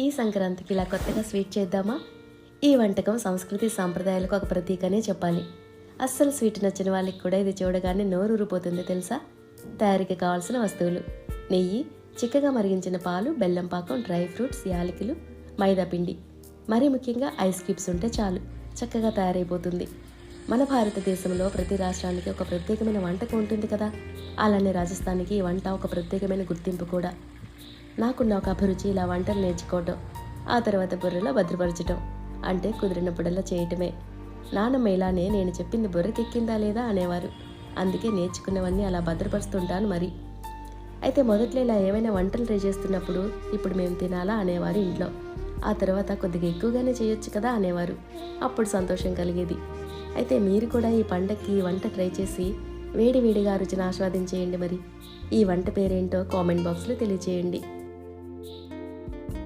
ఈ సంక్రాంతికి ఇలా కొత్తగా స్వీట్ చేద్దామా? ఈ వంటకం సంస్కృతి సాంప్రదాయాలకు ఒక ప్రతీకనే చెప్పాలి. అస్సలు స్వీట్ నచ్చిన వాళ్ళకి కూడా ఇది చూడగానే నోరూరిపోతుంది తెలుసా? తయారీకి కావాల్సిన వస్తువులు. నెయ్యి చిక్కగా మరిగించిన పాలు బెల్లం పాకం డ్రై ఫ్రూట్స్ యాలకులు మైదా పిండి. మరీ ముఖ్యంగా ఐస్ క్యూబ్స్ ఉంటే చాలు. చక్కగా తయారైపోతుంది. మన భారతదేశంలో ప్రతి రాష్ట్రానికి ఒక ప్రత్యేకమైన వంటకం ఉంటుంది కదా? అలానే రాజస్థాన్కి ఈ వంట ఒక ప్రత్యేకమైన గుర్తింపు కూడా. నాకున్న ఒక అభిరుచి ఇలా వంటలు నేర్చుకోవటం ఆ తర్వాత బుర్రలో భద్రపరచటం అంటే కుదిరినప్పుడల్లా చేయటమే. నానమ్మ ఇలానే నేను చెప్పింది బుర్రకెక్కిందా లేదా అనేవారు. అందుకే నేర్చుకున్నవన్నీ అలా భద్రపరుస్తుంటాను మరి. అయితే మొదట్లో ఇలా ఏమైనా వంటలు ట్రై చేస్తున్నప్పుడు ఇప్పుడు మేము తినాలా అనేవారు ఇంట్లో. ఆ తర్వాత కొద్దిగా ఎక్కువగానే చేయొచ్చు కదా అనేవారు. అప్పుడు సంతోషం కలిగేది. అయితే మీరు కూడా ఈ పండక్కి ఈ వంట ట్రై చేసి వేడి వేడిగా రుచిని ఆస్వాదించేయండి మరి. ఈ వంట పేరేంటో కామెంట్ బాక్స్లో తెలియచేయండి.